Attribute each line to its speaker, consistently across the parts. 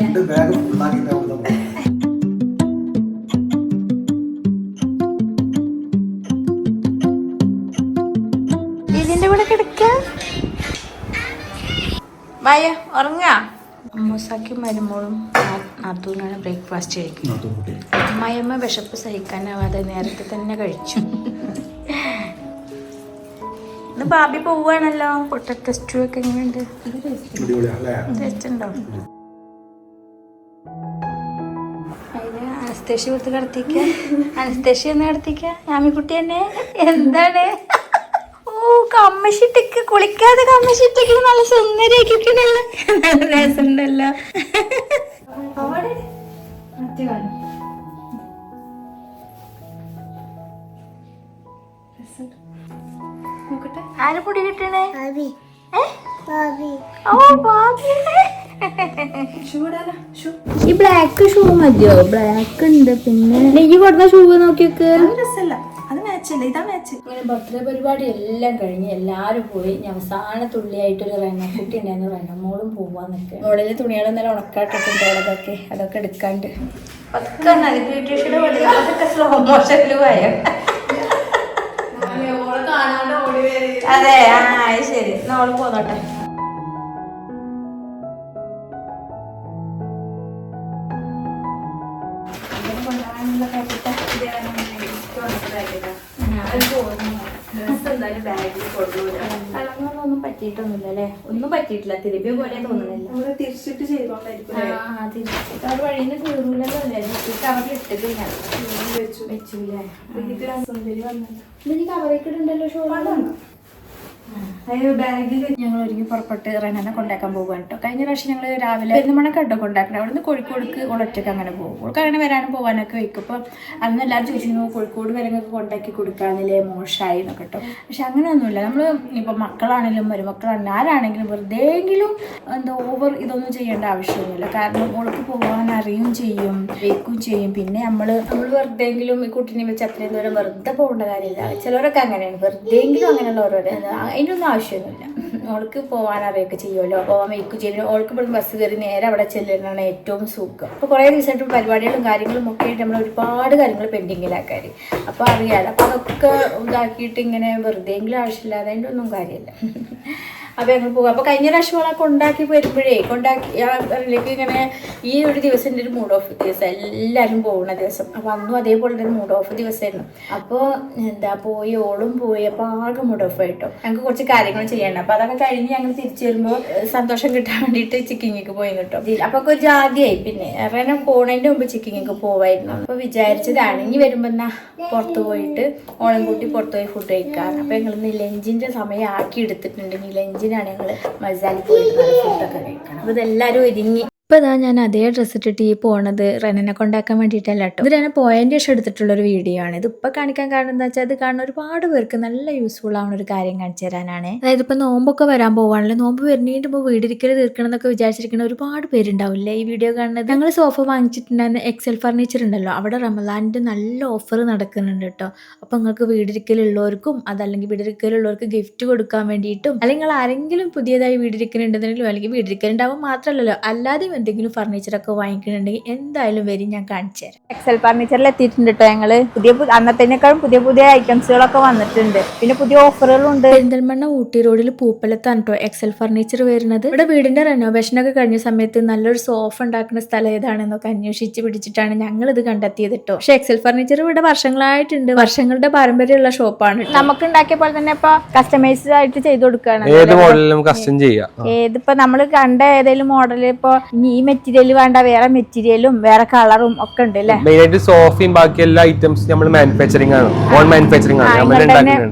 Speaker 1: രണ്ട് ബാഗ് ഉണ്ടാക്കി
Speaker 2: ഇതിന്റെ കൂടെ കിടക്ക. മായ ഉറങ്ങാ? അമ്മൂസാക്കി മരുമോളും നാത്തൂനാണ് ബ്രേക്ക്ഫാസ്റ്റ് കഴിക്കുന്നത്. അമ്മായിയമ്മ വിശപ്പ് സഹിക്കാനാവാതെ നേരത്തെ തന്നെ കഴിച്ചു. ഇന്ന് ബാബി പോവുകയാണല്ലോ. പൊട്ട ടെസ്റ്റ് ഒക്കെ എങ്ങനെയുണ്ട്? ടേസ്റ്റ് ഉണ്ടോ? അനസ്തേഷ്യ കൊടുത്ത് കിടത്തിക്ക. അനസ്തേഷ്യ ഒന്ന് കിടത്തിക്ക. ഞാമിക്കുട്ടി തന്നെ. എന്താണ്? ഓ കമ്മശിട്ടിക്ക് കുളിക്കാതെ കമ്മശിട്ടിക്ക് നല്ല സുന്ദരിയാക്കിട്ടുണ്ടല്ലോ നല്ല രസമുണ്ടല്ലോ. ആരെ പൊടി കിട്ടണേ? ഓ ബാബി ഈ ബ്ലാക്ക് ഷൂ മതിയോ? ബ്ലാക്ക് ഉണ്ട് പിന്നെ. നെയ്യ് കൊടുത്ത ഷൂ നോക്കിയൊക്കെ.
Speaker 3: അത് മാച്ചല്ല ഇതാ മാച്ച്
Speaker 2: അങ്ങനെ ബർത്ത്ഡേ പരിപാടി എല്ലാം കഴിഞ്ഞ് എല്ലാവരും പോയി. ഞാൻ അവസാന തുള്ളിയായിട്ടൊരു റെണ്ണക്കുട്ടി ഉണ്ടായിരുന്നു റെണ്ണമോളും പോവാൻ നിൽക്കുക. മോളിൽ തുണികൾ ഇന്നലെ ഉണക്കാട്ടിട്ടുണ്ട് അതൊക്കെ അതൊക്കെ എടുക്കാണ്ട് അതെ. ആ ശരി. നോൾ പോന്നോട്ടെ. ഒന്നും പറ്റിയിട്ടൊന്നുമില്ല അല്ലേ ഒന്നും പറ്റിയിട്ടില്ല. തിരുമ്പിയ പോലെ തോന്നുന്നില്ല.
Speaker 3: നമ്മൾ തിരിച്ചിട്ട് ചെയ്തോണ്ടായിരിക്കും
Speaker 2: തിരിച്ചിട്ട്. അത് അല്ലേ ഈ കവറിൽ
Speaker 3: വെച്ചു.
Speaker 2: വെച്ചില്ലേ?
Speaker 3: സുന്ദരി വന്നത് അയ്യോ ബാഗിൽ
Speaker 2: ഞങ്ങൾ ഒരുങ്ങി പുറപ്പെട്ട് റെനനെ കൊണ്ടാക്കാൻ പോകുക കേട്ടോ കഴിഞ്ഞ പ്രാവശ്യം ഞങ്ങൾ രാവിലെ പെരുന്നമണ കേട്ടോ കൊണ്ടാക്കണം? അവിടുന്ന് കോഴിക്കോടേക്ക് ഉളറ്റൊക്കെ അങ്ങനെ പോകും. അവൾക്ക് അങ്ങനെ വരാനും പോകാനൊക്കെ വെക്കും അപ്പോൾ അന്ന് എല്ലാവരും ചോദിച്ചിരുന്നു കോഴിക്കോട് വരെ നിങ്ങൾക്ക് കൊണ്ടാക്കി കൊടുക്കാന്നില്ലേ? മോശമായി എന്നൊക്കെ കേട്ടോ പക്ഷെ അങ്ങനെയൊന്നുമില്ല. നമ്മൾ ഇപ്പോൾ മക്കളാണെങ്കിലും മരുമക്കളാണെങ്കിലും ആരാണെങ്കിലും വെറുതെയെങ്കിലും എന്താ ഓവർ ഇതൊന്നും ചെയ്യേണ്ട ആവശ്യമൊന്നുമില്ല. കാരണം ഓൾക്ക് പോകാൻ അറിയും ചെയ്യും വെക്കും ചെയ്യും. പിന്നെ നമ്മൾ നമ്മൾ വെറുതെയെങ്കിലും ഈ കുട്ടീനെ വെച്ച് അത്രയും ദൂരം വെറുതെ പോകേണ്ട കാര്യമില്ല. ചിലരൊക്കെ അങ്ങനെയാണ്. വെറുതെയെങ്കിലും അങ്ങനെയുള്ള ഓരോരോ അതിനൊന്നും ആവശ്യമൊന്നുമില്ല. ഓൾക്ക് പോകാൻ അറിയൊക്കെ ചെയ്യുമല്ലോ. പോകാൻ വെക്കും ചെയ്യും. ഓൾക്ക് ഇവിടെ ബസ് കയറി നേരെ അവിടെ ചെല്ലുന്നതാണ് ഏറ്റവും സുഖം. അപ്പോൾ കുറേ ദിവസമായിട്ട് പരിപാടികളും കാര്യങ്ങളും ഒക്കെ ആയിട്ട് നമ്മൾ ഒരുപാട് കാര്യങ്ങൾ പെൻഡിങ്ങിലാക്കാറ്. അപ്പോൾ അറിയാലോ. അപ്പോൾ അതൊക്കെ ഇതാക്കിയിട്ട് ഇങ്ങനെ വെറുതെ എങ്കിലും ആവശ്യമില്ലാതെ അതിന്റെ ഒന്നും കാര്യമില്ല. അപ്പോൾ ഞങ്ങൾ പോകും. അപ്പോൾ കഴിഞ്ഞ പ്രാവശ്യം അവളൊക്കെ ഉണ്ടാക്കി വരുമ്പോഴേ കൊണ്ടാക്കി അവരിലേക്ക് ഇങ്ങനെ ഈ ഒരു ദിവസത്തിന്റെ ഒരു മൂഡ് ഓഫ് ദിവസം എല്ലാവരും പോകുന്ന ദിവസം. അപ്പോൾ അന്നും അതേപോലെ തന്നെ മൂഡ് ഓഫ് ദിവസമായിരുന്നു. അപ്പോൾ എന്താ പോയി ഓളും പോയി അപ്പോൾ ആകെ മൂഡ് ഓഫ് ആയിട്ടോ. ഞങ്ങൾക്ക് കുറച്ച് കാര്യങ്ങൾ ചെയ്യണം അപ്പോൾ അതൊക്കെ കഴിഞ്ഞ് ഞങ്ങൾ തിരിച്ചു വരുമ്പോൾ സന്തോഷം കിട്ടാൻ വേണ്ടിയിട്ട് ചിക്കിങ്ങിക്ക് പോയി കേട്ടോ. അപ്പോൾ ഒക്കെ ഒരു ജാതിയായി പിന്നെ കാരണം പോണതിന്റെ മുമ്പ് ചിക്കിങ്ങിക്ക് പോവായിരുന്നു. അപ്പോൾ വിചാരിച്ചതാണ് ഇനി വരുമ്പോൾ എന്നാ പുറത്ത് പോയിട്ട് ഓണം കൂട്ടി പുറത്ത് പോയി ഫുഡ് കഴിക്കാൻ. അപ്പോൾ ഞങ്ങൾ ഇന്ന് ലഞ്ചിന്റെ സമയം ആക്കി ഇനി ലഞ്ചിനാണ് ഞങ്ങൾ മസാല പോയിട്ട് ഫുഡൊക്കെ കഴിക്കണം അപ്പോൾ ഇതെല്ലാവരും ഒരുങ്ങി ഇപ്പൊ ഇതാ ഞാൻ അതേ ഡ്രസ്സ് ഇട്ടിട്ട് ഈ പോണത് റെനനെ കൊണ്ടാക്കാൻ വേണ്ടിയിട്ടല്ല കേട്ടോ ഇത് ഞാൻ പോയന്റ് ശേഷം എടുത്തിട്ടുള്ള ഒരു വീഡിയോ ആണ്. ഇത് ഇപ്പൊ കാണിക്കാൻ കാരണം എന്താ വെച്ചാൽ അത് കാണുന്ന ഒരുപാട് പേർക്ക് നല്ല യൂസ്ഫുൾ ആവുന്ന ഒരു കാര്യം കാണിച്ചു തരാനാണ്. അതായത് ഇപ്പൊ നോമ്പൊക്കെ വരാൻ പോവാണല്ലോ നോമ്പ് വരുന്നതിന് മുമ്പ് വീടിരിക്കൽ തീർക്കണം എന്നൊക്കെ വിചാരിച്ചിരിക്കുന്ന ഒരുപാട് പേരുണ്ടാവില്ലേ ഈ വീഡിയോ കാണുന്നത്? ഞങ്ങൾ സോഫ വാങ്ങിച്ചിട്ടുണ്ടായിരുന്ന എക്സൽ ഫർണിച്ചർ ഉണ്ടല്ലോ അവിടെ റമലാന്റെ നല്ല ഓഫർ നടക്കുന്നുണ്ട് കേട്ടോ അപ്പൊ നിങ്ങൾക്ക് വീടിരിക്കലുള്ളവർക്കും അതല്ലെങ്കിൽ വീടിരിക്കലുള്ളവർക്ക് ഗിഫ്റ്റ് കൊടുക്കാൻ വേണ്ടിയിട്ടും അല്ലെങ്കിൽ ആരെങ്കിലും പുതിയതായി വീടിരിക്കലുണ്ടെന്നുണ്ടെങ്കിലും അല്ലെങ്കിൽ വീടിരിക്കലുണ്ടാവും മാത്രമല്ലല്ലോ അല്ലാതെയും എന്തെങ്കിലും ഫർണിച്ചറൊക്കെ വാങ്ങിക്കുന്നുണ്ടെങ്കിൽ എന്തായാലും വരും ഞാൻ കാണിച്ചു തരാം.
Speaker 4: എക്സൽ ഫർണിച്ചറിൽ എത്തിയിട്ടുണ്ട് കേട്ടോ ഞങ്ങൾ. പുതിയ അന്നത്തേക്കാളും പുതിയ പുതിയ ഐറ്റംസുകളൊക്കെ വന്നിട്ടുണ്ട്. പിന്നെ പുതിയ ഓഫറുകളും ഉണ്ട്
Speaker 2: പെരിന്തൽമണ്ണ ഊട്ടി റോഡിൽ പൂപ്പലത്താണ് കേട്ടോ എക്സൽ ഫർണിച്ചർ വരുന്നത്. ഇവിടെ വീടിന്റെ റെനോവേഷൻ ഒക്കെ കഴിഞ്ഞ സമയത്ത് നല്ലൊരു സോഫ ഉണ്ടാക്കുന്ന സ്ഥലം ഏതാണെന്നൊക്കെ അന്വേഷിച്ച് പിടിച്ചിട്ടാണ് ഞങ്ങൾ ഇത് കണ്ടെത്തിയത് കേട്ടോ പക്ഷെ എക്സൽ ഫർണിച്ചർ ഇവിടെ വർഷങ്ങളായിട്ടുണ്ട്. വർഷങ്ങളുടെ പാരമ്പര്യമുള്ള ഷോപ്പാണ് ട്ടോ.
Speaker 4: നമുക്ക് ഉണ്ടാക്കിയ പോലെ തന്നെ ഇപ്പൊ കസ്റ്റമൈസ്ഡ് ആയിട്ട് ചെയ്ത് കൊടുക്കുകയാണ്
Speaker 5: ഏത് മോഡലിലും കസ്റ്റം ചെയ്യാം.
Speaker 4: ഏതിപ്പോ നമ്മൾ കണ്ട ഏതെങ്കിലും മോഡൽ ഇപ്പൊ ഇനി ഈ മെറ്റീരിയൽ വേണ്ട വേറെ മെറ്റീരിയലും വേറെ കളറും ഒക്കെ ഉണ്ട് അല്ലേ?
Speaker 5: മെയിൻ ആയിട്ട് സോഫയും ബാക്കി എല്ലാ ഐറ്റംസ് നമ്മൾ മാനുഫാക്ചറിങ് ആണ്. ഓൺ മാനുഫാക്ചറിങ് ആണ്. നമ്മൾ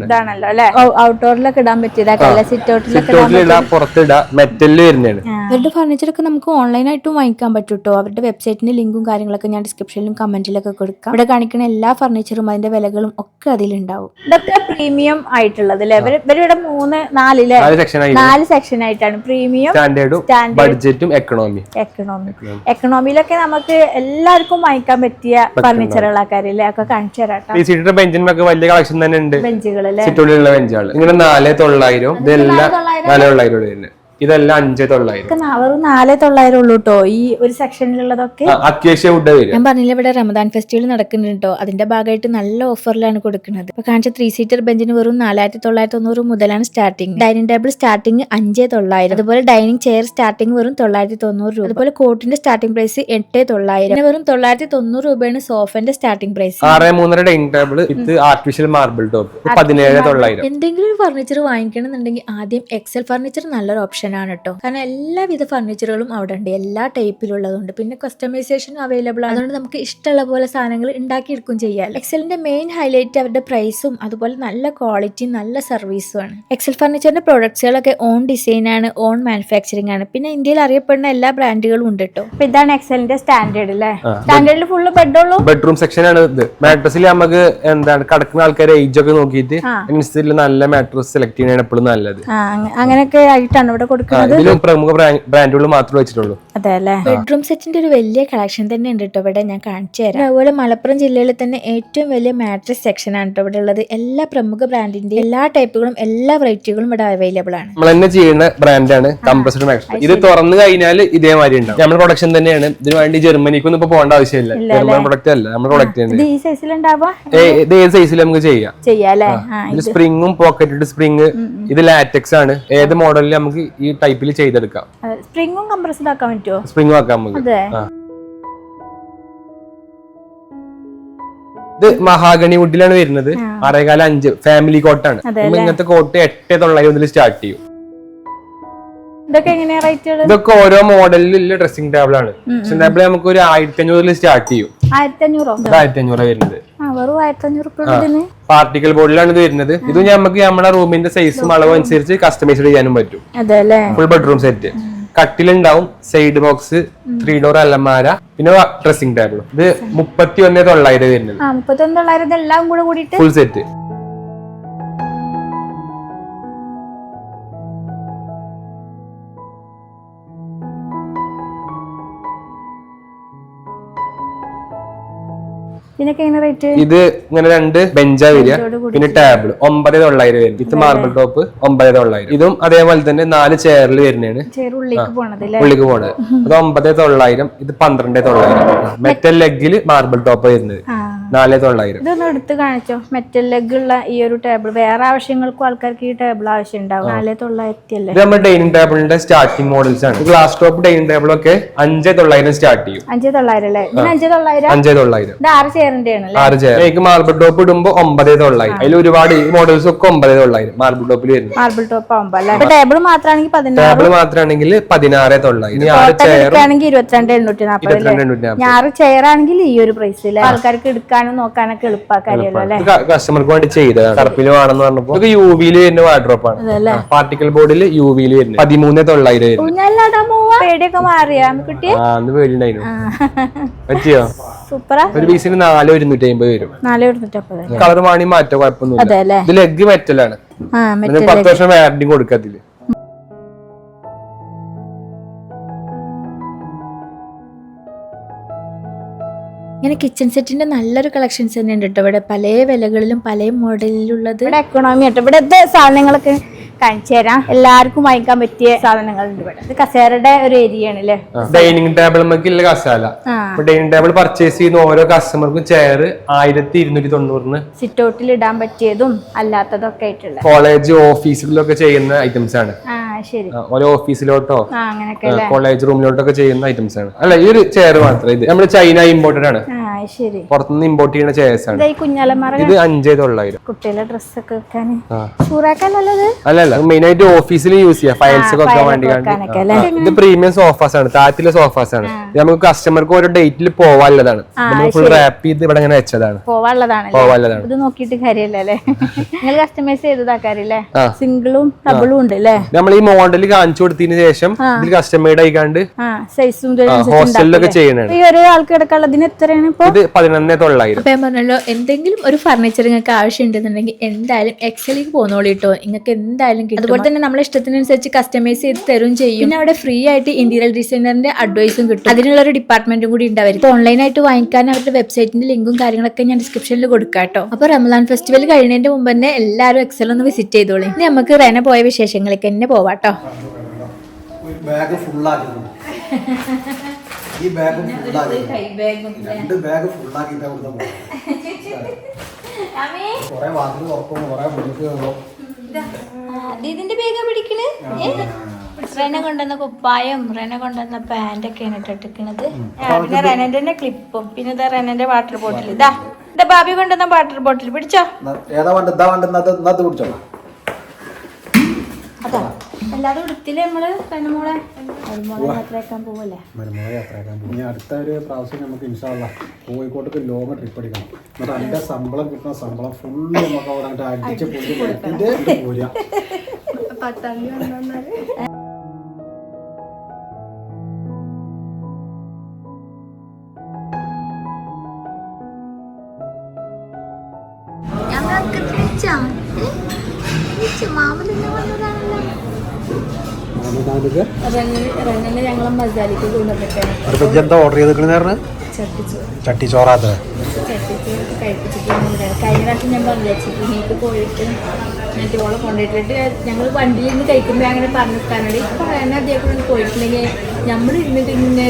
Speaker 4: ഇതാണല്ലോ അല്ലേ? ഔട്ട്ഡോറിലൊക്കെ ഇടാൻ പറ്റിയതാക്കല്ല സിറ്റ് ഔട്ടിലൊക്കെ
Speaker 5: സിറ്റോട്ടിലിടാ പുറത്തിടാ മെറ്റലിൽ വരുന്നതാണ്.
Speaker 2: അവരുടെ ഫർണിച്ചറൊക്കെ നമുക്ക് ഓൺലൈനായിട്ടും വാങ്ങിക്കാൻ പറ്റും കേട്ടോ അവരുടെ വെബ്സൈറ്റിന്റെ ലിങ്കും കാര്യങ്ങളൊക്കെ ഞാൻ ഡിസ്ക്രിപ്ഷനിലും കമന്റിലൊക്കെ കൊടുക്കാം. ഇവിടെ കാണിക്കുന്ന എല്ലാ ഫർണിച്ചറും അതിന്റെ വിലകളും ഒക്കെ അതിലുണ്ടാവും.
Speaker 4: ഇതൊക്കെ പ്രീമിയം ആയിട്ടുള്ളത് അല്ലെ? ഇവരിവിടെ മൂന്ന് നാലിലെ
Speaker 5: നാല് സെക്ഷൻ ആയി
Speaker 4: നാല് സെക്ഷൻ ആയിട്ടാണ്. പ്രീമിയം
Speaker 5: സ്റ്റാൻഡേർഡും ബഡ്ജറ്റും എക്കണോമി
Speaker 4: എക്കണോമി എക്കണോമിയിലൊക്കെ നമുക്ക് എല്ലാവർക്കും വാങ്ങിക്കാൻ പറ്റിയ ഫർണിച്ചറുകളൊക്കെ അല്ലേ ഒക്കെ കാണിച്ചു തരാട്ടോ.
Speaker 5: ബെഞ്ചിനൊക്കെ വലിയ കളക്ഷൻ തന്നെ ഉണ്ട്.
Speaker 4: ബെഞ്ചുകൾ
Speaker 5: ഇങ്ങനെ നാല് തൊള്ളായിരം. ഇതെല്ലാം നാല് തൊള്ളായിരം ഇതെല്ലാം അഞ്ചേ തൊള്ളായിരം.
Speaker 4: വെറും നാലേ തൊള്ളായിരം ഉള്ളൂ കേട്ടോ ഈ ഒരു സെക്ഷനിലുള്ളതൊക്കെ
Speaker 5: അത്യാവശ്യം വരും
Speaker 2: ഞാൻ പറഞ്ഞില്ല ഇവിടെ റമദാൻ ഫെസ്റ്റിവൽ നടക്കുന്നുണ്ട് കേട്ടോ അതിന്റെ ഭാഗമായിട്ട് നല്ല ഓഫറിലാണ് കൊടുക്കുന്നത്. ഇപ്പൊ കാണിച്ച ത്രീ സീറ്റർ ബെഞ്ചിന് വെറും നാലായിരത്തി തൊള്ളായിരത്തി തൊണ്ണൂറ് മുതലാണ് സ്റ്റാർട്ടിങ് ഡൈനിങ് ടേബിൾ സ്റ്റാർട്ടിങ് അഞ്ചേ തൊള്ളായിരം. അതുപോലെ ഡൈനിങ് ചെയർ സ്റ്റാർട്ടിങ് വെറും തൊള്ളായിരത്തി തൊണ്ണൂറ് രൂപ. അതുപോലെ കോട്ടിന്റെ സ്റ്റാർട്ടിംഗ് പ്രൈസ് എട്ട് തൊള്ളായിരം. പിന്നെ വെറും തൊള്ളായിരത്തി തൊണ്ണൂറ് രൂപയാണ് സോഫന്റെ സ്റ്റാർട്ടിംഗ് പ്രൈസ്
Speaker 5: ആറ് മൂന്നര ഡൈനിങ് ടേബിൾ ഇത് ആർട്ടിഫിഷ്യൽ മാർബിൾ ടോപ്പ് പതിനേഴ് തൊള്ളായിരം.
Speaker 2: എന്തെങ്കിലും ഒരു ഫർണിച്ചർ വാങ്ങിക്കണം എന്നുണ്ടെങ്കിൽ ആദ്യം എക്സൽ ഫർണിച്ചർ നല്ലൊരു ഓപ്ഷനാണ് കേട്ടോ കാരണം എല്ലാവിധ ഫർണിച്ചറുകളും അവിടെ ഉണ്ട് എല്ലാ ടൈപ്പിലുള്ളതുണ്ട് പിന്നെ കസ്റ്റമൈസേഷൻ അവൈലബിൾ ആണ്. അതുകൊണ്ട് നമുക്ക് ഇഷ്ടമുള്ള പോലെ സാധനങ്ങൾ ഉണ്ടാക്കിയെടുക്കും ചെയ്യാം. എക്സലിന്റെ മെയിൻ ഹൈലൈറ്റ് അവരുടെ പ്രൈസും അതുപോലെ നല്ല ക്വാളിറ്റിയും നല്ല സർവീസും ആണ്. എക്സൽ ഫർണിച്ചറിന്റെ പ്രൊഡക്ട്സുകളൊക്കെ ഓൺ ഡിസൈൻ ആണ് ഓൺ മാനുഫാക്ചറിംഗ് ആണ്. പിന്നെ ഇന്ത്യയിൽ അറിയപ്പെടുന്ന എല്ലാ ബ്രാൻഡുകളും ഉണ്ട് കേട്ടോ
Speaker 4: അപ്പൊ ഇതാണ് എക്സലിന്റെ സ്റ്റാൻഡേർഡ് അല്ലേ സ്റ്റാൻഡേർഡിൽ ഫുള്ള് ബെഡുള്ളൂ
Speaker 5: ബെഡ്റൂം സെക്ഷൻ ആണ് ഇത്. മാട്രസിൽ നമുക്ക് എന്താണ് കിടക്കുന്ന ആൾക്കാരെ ഏജ് ഒക്കെ നോക്കിയിട്ട് അതിനനുസരിച്ച് നല്ല മാട്രസ് സെലക്ട് ചെയ്യുന്നതാണ് എപ്പോഴും നല്ലത്.
Speaker 4: അങ്ങനെയൊക്കെ ആയിട്ടാണ് ഇവിടെ കൊടുക്കുന്നത്
Speaker 5: പ്രമുഖ ബ്രാൻഡുകൾ മാത്രമേ വെച്ചിട്ടുള്ളൂ.
Speaker 4: അതെ അല്ലേ
Speaker 2: ബെഡ്റൂം സെറ്റിന്റെ ഒരു വലിയ കളക്ഷൻ തന്നെ ഉണ്ട് കേട്ടോ ഇവിടെ ഞാൻ കാണിച്ചു തരാം. അതുപോലെ മലപ്പുറം ജില്ലയിൽ തന്നെ ഏറ്റവും വലിയ മാട്രസ് സെക്ഷൻ ആണ് കേട്ടോ ഇവിടെ ഉള്ളത്. എല്ലാ പ്രമുഖ ബ്രാൻഡിന്റെ എല്ലാ ടൈപ്പുകളും എല്ലാ വെറൈറ്റികളും ഇവിടെ അവൈലബിൾ ആണ്.
Speaker 5: നമ്മൾ തന്നെ ചെയ്യുന്ന ബ്രാൻഡാണ് കംപ്രസ്ഡ് മാട്രസ് ഇത് തുറന്നു കഴിഞ്ഞാൽ ഇതേമാതിരി ഉണ്ടാവും. നമ്മുടെ പ്രൊഡക്ഷൻ തന്നെയാണ്. ഇതിന് വേണ്ടി ജർമ്മനിക്കൊന്നും ഇപ്പൊ പോകേണ്ട ആവശ്യമില്ല. ജർമ്മൻ പ്രൊഡക്റ്റ് അല്ല നമ്മുടെ പ്രൊഡക്റ്റ് തന്നെ
Speaker 4: ഈ
Speaker 5: ഏ- ഇത് ഏത് സൈസിൽ നമുക്ക് ചെയ്യാം? ചെയ്യാം സ്പ്രിങ്ങും പോക്കറ്റഡ് സ്പ്രിങ് ഇത്. ലാറ്റക്സ് ആണ്. ഏത് മോഡലിൽ നമുക്ക് ഈ ടൈപ്പിൽ ചെയ്തെടുക്കാം?
Speaker 4: സ്പ്രിങ്ങും കംപ്രസ്ഡ് ആക്കാൻ പറ്റുമോ?
Speaker 5: സ്പ്രിംഗ് ആക്കാം
Speaker 4: അതെ.
Speaker 5: ഇത് മഹാഗണി വുഡിലാണ് വരുന്നത്. ആറേകാല അഞ്ച്. ഫാമിലി കോട്ടാണ് ഇങ്ങനത്തെ കോട്ട് എട്ട് തൊള്ളായിരം മുതൽ സ്റ്റാർട്ട് ചെയ്യും.
Speaker 4: ഇതൊക്കെ
Speaker 5: ഓരോ മോഡലിലുള്ള ഡ്രസ്സിംഗ് ടേബിൾ ആണ്. ഡ്രസ്സിംഗ് ടേബിൾ നമുക്ക് ഒരു ആയിരത്തി അഞ്ഞൂറിൽ സ്റ്റാർട്ട് ചെയ്യും.
Speaker 4: ആയിരത്തി അഞ്ഞൂറോ
Speaker 5: വരുന്നത്. പാർട്ടിക്കൽ ബോർഡിലാണ് ഇത് വരുന്നത്. ഇത് നമുക്ക് നമ്മുടെ റൂമിന്റെ സൈസും അളവും അനുസരിച്ച് കസ്റ്റമൈസ് ചെയ്യാനും പറ്റും. ഫുൾ ബെഡ്റൂം സെറ്റ് കട്ടിലുണ്ടാവും. സൈഡ് ബോക്സ് ത്രീ ഡോർ അലമാര പിന്നെ ഡ്രസ്സിംഗ് ടേബിളും ഇത് മുപ്പത്തി ഒന്നേ തൊള്ളായിരം വരുന്നത്.
Speaker 4: മുപ്പത്തൊന്ന് തൊള്ളായിരം എല്ലാം കൂടെ കൂടിയിട്ട്
Speaker 5: ഫുൾ സെറ്റ്
Speaker 4: ഇതിനൊക്കെ എങ്ങനെ റേറ്റ്
Speaker 5: ഇത് ഇങ്ങനെ രണ്ട് ബെഞ്ചാ വരിക. പിന്നെ ടേബിൾ ഒമ്പത് തൊള്ളായിരം വരും. ഇത് മാർബിൾ ടോപ്പ് ഒമ്പത് തൊള്ളായിരം. ഇതും അതേപോലെ തന്നെ നാല് ചെയറിൽ വരുന്നതാണ്. ഉള്ളിക്ക് പോണത് അത് ഒമ്പത് തൊള്ളായിരം ഇത് പന്ത്രണ്ട് തൊള്ളായിരം. മെറ്റൽ ലെഗിൽ മാർബിൾ ടോപ്പ് വരുന്നത്. നാല് തൊള്ളായിരം.
Speaker 4: ഇതൊന്ന് എടുത്ത് കാണിച്ചോ. മെറ്റൽ ലെഗ് ഉള്ള ഈ ഒരു ടേബിൾ വേറെ ആവശ്യങ്ങൾക്കും ആൾക്കാർക്ക് ഈ ടേബിൾ ആവശ്യം ഉണ്ടാവും നാല് തൊള്ളായിരത്തി അല്ലേ?
Speaker 5: ഇത് നമ്മുടെ ഡൈനിങ് ടേബിളിന്റെ സ്റ്റാർട്ടിംഗ് മോഡൽസ് ആണ്. ഗ്ലാസ് ടോപ്പ് ഡൈനിങ് ടേബിൾ ഒക്കെ അഞ്ച് തൊള്ളായിരം സ്റ്റാർട്ട് ചെയ്യും.
Speaker 4: അഞ്ച് തൊള്ളായിരം അല്ലേ? ഇതിന് അഞ്ച് തൊള്ളായിരം?
Speaker 5: അഞ്ച് തൊള്ളായിരം.
Speaker 4: ഇത് ആറ് ചെയറിന്റെ ആണ് അല്ലേ
Speaker 5: ആറ് ചെയർ എനിക്ക് മാർബിൾ ടോപ്പ് ഇടുമ്പോ ഒമ്പത് തൊള്ളായിരം. അതിൽ ഒരുപാട് ഈ മോഡൽസ് ഒക്കെ ഒമ്പത് തൊള്ളായിരം. മാർബിൾ ടോപ്പിൽ വരുന്നത്.
Speaker 4: മാർബിൾ ടോപ്പ് ആവുമ്പോ അല്ലേ? ടേബിൾ മാത്രമാണെങ്കിൽ പതിനാറ്.
Speaker 5: ടേബിൾ മാത്രമാണെങ്കിൽ പതിനാറ് തൊള്ളായിരം. ആറ് ചെയർ
Speaker 4: ആണെങ്കിൽ ഇരുപത്തിരണ്ട് എണ്ണൂറ്റി നാൽപ്പത് ഞാറ് ചെയർ ആണെങ്കിൽ ഈ ഒരു പ്രൈസിൽ ആൾക്കാർക്ക് ആൾക്കാർക്ക് എടുക്കാനും നോക്കാനൊക്കെ എളുപ്പാക്കാരിയല്ലോ അല്ലേ?
Speaker 5: കസ്റ്റമർക്ക് വേണ്ടി ചെയ്തതാണ്. കറുപ്പിൽ വേണമെന്ന് പറഞ്ഞപ്പോ ഇത് യു വിയിൽ വരുന്ന വാർഡ്രോപ്പ് ആണ്. പാർട്ടിക്കൽ ബോർഡിൽ യു വിയിൽ വരുന്നത്. പതിമൂന്ന് തൊള്ളായിരം
Speaker 4: പേടിയൊക്കെ മാറിയാ?
Speaker 5: പറ്റിയോ? ഒരു പീസിന് നാല് ഒരുന്നൂറ്റി അമ്പത് വരും.
Speaker 4: നാല്
Speaker 5: കളർ വാണി മാറ്റോ കുഴപ്പമൊന്നുമില്ല. ഇത് ലെഗ് മെറ്റലാണ്
Speaker 4: ആ മെറ്റൽ
Speaker 5: പത്ത് വർഷം വാറണ്ടി കൊടുക്കത്തിൽ
Speaker 2: ഇങ്ങനെ കിച്ചൺ സെറ്റിന്റെ നല്ലൊരു കളക്ഷൻസ് തന്നെ ഉണ്ട് കേട്ടോ ഇവിടെ പല വിലകളിലും പല മോഡലിലുള്ളത്
Speaker 4: ഇവിടെ എക്കണോമി ആട്ടോ ഇവിടുത്തെ സാധനങ്ങളൊക്കെ കാണിച്ചു തരാം. എല്ലാവർക്കും വാങ്ങിക്കാൻ പറ്റിയ സാധനങ്ങളുണ്ട് ഇവിടെ. ഇത് കസേരയുടെ ഒരു ഏരിയ ആണ് അല്ലേ
Speaker 5: ഡൈനിങ് ടേബിൾ ഇല്ല കസാല. ഡൈനിങ് ടേബിൾ പർച്ചേസ് ചെയ്യുന്ന ഓരോ കസ്റ്റമർക്കും ചെയർ ആയിരത്തി ഇരുന്നൂറ്റി തൊണ്ണൂറിന്
Speaker 4: സിറ്റ് ഔട്ടിൽ ഇടാൻ പറ്റിയതും അല്ലാത്തതൊക്കെ ആയിട്ടുള്ള.
Speaker 5: കോളേജ് ഓഫീസുകളിലൊക്കെ ചെയ്യുന്ന ഐറ്റംസ് ആണ്. ഓരോ ഓഫീസിലോട്ടോ
Speaker 4: കോളേജ് റൂമിലോട്ടോ
Speaker 5: ഒക്കെ റൂമിലോട്ടൊക്കെ ചെയ്യുന്ന ഐറ്റംസ് ആണ്. അല്ല ഈ ഒരു ചെയർ മാത്രം ഇത്. നമ്മുടെ ചൈന ഇമ്പോർട്ടഡ് ആണ്.
Speaker 4: ശരി.
Speaker 5: പുറത്തുനിന്ന് ഇമ്പോർട്ട് ചെയ്യുന്ന ചെയർസ് ആണ്.
Speaker 4: ഇതാ ഈ
Speaker 5: ഇത് അഞ്ചേ തൊള്ളായിരം.
Speaker 4: കുട്ടികളുടെ ഡ്രസ്സൊക്കെ വെക്കാൻ.
Speaker 5: ആ.
Speaker 4: ചൂറാക്കാനല്ലത്
Speaker 5: അല്ല അല്ല മെയിൻ ആയിട്ട് ഓഫീസിൽ യൂസ് ചെയ്യാം. ഫയൽസ് ഒക്കെ വെക്കാൻ വേണ്ടി ഇത് പ്രീമിയം സോഫാസ് ആണ് താഴത്തിലെ സോഫാസ് ആണ്. നമുക്ക് കസ്റ്റമർക്ക് ഓരോ ഡേറ്റിൽ പോവാനുള്ളതാണ്. നമ്മൾ ഫുൾ റാപ്പ് ചെയ്ത് ഇവിടെ ഇങ്ങനെ വെച്ചതാണ്. പോവാനുള്ളതാണ്.
Speaker 4: ഇത് നോക്കിയിട്ട് കാര്യമില്ല അല്ലേ? നിങ്ങൾ കസ്റ്റമൈസ് ചെയ്തതാക്കാറില്ലേ. സിംഗിളും ഡബിളും ഉണ്ട് അല്ലേ?
Speaker 5: നമ്മൾ ഈ മോഡൽ കാണിച്ചു കൊടുത്തതിന് ശേഷം ഇതിൽ കസ്റ്റമൈഡ് ആയിക്കാണ്ട്
Speaker 4: സൈസും
Speaker 5: ഹോസ്റ്റലിലൊക്കെ ചെയ്യണേ
Speaker 4: ഈ ഒരു ആൾക്ക് കിടക്കാനുള്ളതിന് എത്രയാണ് ഇപ്പൊ?
Speaker 5: ഇത് പതിനൊന്നേ തൊള്ളായിരം.
Speaker 2: അപ്പൊ ഞാൻ പറഞ്ഞല്ലോ എന്തെങ്കിലും ഒരു ഫർണിച്ചർ നിങ്ങൾക്ക് ആവശ്യം ഉണ്ടെന്നുണ്ടെങ്കിൽ എന്തായാലും എക്സലിലേക്ക് പോന്നോളൂ കേട്ടോ. നിങ്ങൾക്ക് എന്തായാലും കിട്ടും അതുപോലെ തന്നെ നമ്മളെ ഇഷ്ടത്തിനനുസരിച്ച് കസ്റ്റമൈസ് ചെയ്ത് തരും ചെയ്യും. പിന്നെ അവിടെ ഫ്രീ ആയിട്ട് ഇന്റീരിയർ ഡിസൈനറിന്റെ അഡ്വൈസും കിട്ടും. അതിനുള്ള ഒരു ഡിപ്പാർട്ട്മെന്റും കൂടി ഉണ്ടാവും ഓൺലൈനായിട്ട് വാങ്ങിക്കാൻ അവരുടെ വെബ്സൈറ്റിന്റെ ലിങ്കും കാര്യങ്ങളൊക്കെ ഞാൻ ഡിസ്ക്രിപ്ഷനിൽ കൊടുക്കാം കേട്ടോ. അപ്പൊ റമദാൻ ഫെസ്റ്റിവൽ കഴിയുന്നതിന്റെ മുമ്പ് തന്നെ എല്ലാവരും എക്സൽ ഒന്ന് വിസിറ്റ് ചെയ്തോളി. ഇനി നമുക്ക് റെന പോയ വിശേഷങ്ങളൊക്കെ തന്നെ പോവാട്ടോ
Speaker 1: ബാഗ് ഫുള്ളാക്കുന്നു ഈ ബാഗ് ഫുള്ളാക്കി രണ്ട് ബാഗ് ഫുള്ളാക്കിട്ടാ പോകും കുറെ വാതിൽ തുറക്കും കുറെ കയറും
Speaker 4: ഇതിന്റെ ബാഗ് പിടിക്കണേ റെന കൊണ്ടുവന്ന കുപ്പായം റെന കൊണ്ടുവന്ന പാന്റ് ഒക്കെയാണ് ഇട്ടിട്ടിരിക്കണത്. പിന്നെ റെനന്റെ ക്ലിപ്പും പിന്നെ ഇതാ റെനന്റെ വാട്ടർ ബോട്ടിൽ ഇതാ. ഇതാ ബാബി കൊണ്ടുവന്ന വാട്ടർ ബോട്ടിൽ പിടിച്ചോ.
Speaker 1: ഏതാ വേണ്ട ഇതാ വേണ്ട പിടിച്ചോളാം
Speaker 4: അതാ. എല്ലാതും ഉടുത്തിൽ നമ്മൾ പെണ്ണുമോളെ?
Speaker 1: മരുമോളെ യാത്രയാക്കാൻ പോകും ഇനി അടുത്ത ഒരു പ്രാവശ്യം നമുക്ക് ഇൻഷാല്ല കോഴിക്കോട്ടേക്ക് ലോങ് ട്രിപ്പ് അടിക്കണം എന്നിട്ട് അതിന്റെ ശമ്പളം കിട്ടുന്ന ശമ്പളം ഫുള്ള് നമുക്ക് അവിടെ അടിച്ച് പൊടി കൊടുത്തിട്ട് പോരുക
Speaker 3: പത്താം തീയതി വന്നാൽ
Speaker 2: റെന്നെ ഞങ്ങളെ മസാലയ്ക്ക് കൊണ്ടുവന്നിട്ടാണ്
Speaker 1: അടുത്ത എന്താ ഓർഡർ ചെയ്തിരിക്കണെന്ന്
Speaker 2: ചട്ടിച്ചോറ്.
Speaker 1: ചട്ടി ചോറാത്ത.
Speaker 2: ചട്ടിച്ചോറ് കഴിപ്പിച്ചിട്ട് കഴിഞ്ഞ പ്രാവശ്യം ഞാൻ പറഞ്ഞില്ല ചിക്കനിലേക്ക് പോയിട്ട് മറ്റേ ഓളെ കൊണ്ടുപോയിട്ട് ഞങ്ങൾ വണ്ടിയിൽ നിന്ന് കഴിക്കുമ്പോൾ അങ്ങനെ പറഞ്ഞിട്ടാണ് ഇപ്പൊ പറയാൻ അതേപോലെ പോയിട്ടുണ്ടെങ്കിൽ നമ്മൾ ഇരുന്നിട്ട് ഇങ്ങനെ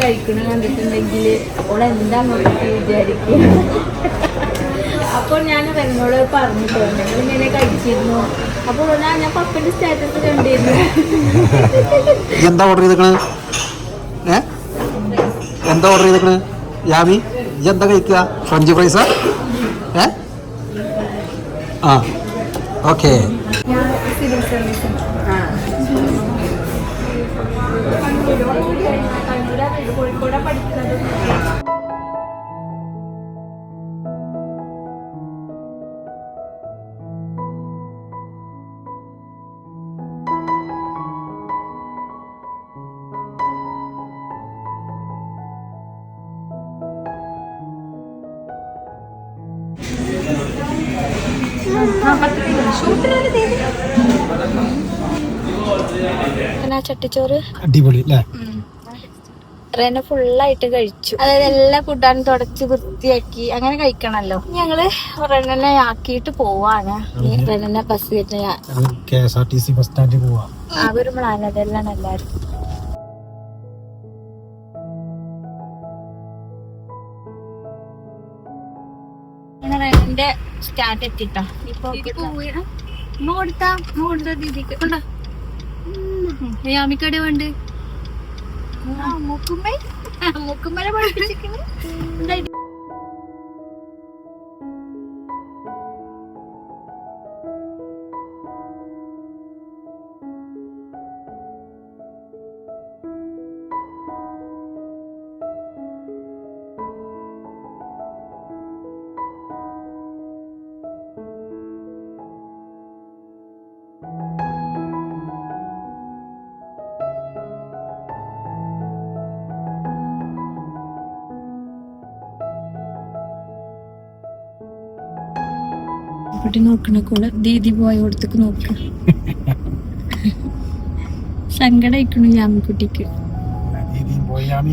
Speaker 2: കഴിക്കണം കണ്ടിട്ടുണ്ടെങ്കിൽ ഓളെ എന്താ നോക്കിയിട്ട് വിചാരിക്കും. അപ്പോൾ ഞാൻ എന്നോട് പറഞ്ഞു ഞങ്ങൾ ഇങ്ങനെ കഴിച്ചിരുന്നു.
Speaker 1: എന്താ ഓർഡർ ചെയ്തേക്കണ്? ഏ? എന്താ ഓർഡർ ചെയ്തേക്കണ്? യാമി എന്താ കഴിക്കുക? ഫ്രഞ്ച് ഫ്രൈസാ? ഏ? ആ ഓക്കേ.
Speaker 4: ചട്ടിച്ചോറ്.
Speaker 1: അടിപൊളി അല്ലേ?
Speaker 4: റെന ഫുള്ളായിട്ട് കഴിച്ചു. അതായത് എല്ലാ ഫുഡാണ് തുടച്ച് വൃത്തിയാക്കി അങ്ങനെ കഴിക്കണല്ലോ. ഞങ്ങൾ റെനനെ ആക്കിയിട്ട് പോവാണ്. റെനനെ ബസ് കയറ്റി
Speaker 1: K S R T C bus സ്റ്റാൻഡിൽ പോവാ
Speaker 4: ഒരു പ്ലാനതെല്ലാം എല്ലാരും. റെനന്റെ സ്റ്റാർട്ട് എത്തിട്ടോ. ഇപ്പൊ കൊടുത്താ കൊടുത്താ ദീദിക്ക് യാമിക്കടെ വേണ്ട മുക്കുമ്മ. മുക്കുമ്മനെ പഠിപ്പിച്ചിരിക്കുന്നു. കുട്ടി നോക്കണ കൂടെ? ദീദി പോയ കൊടുത്തേക്ക് നോക്ക. സങ്കടായിക്കണു യാമിക്കുട്ടിക്ക്
Speaker 1: ദീദി യാമി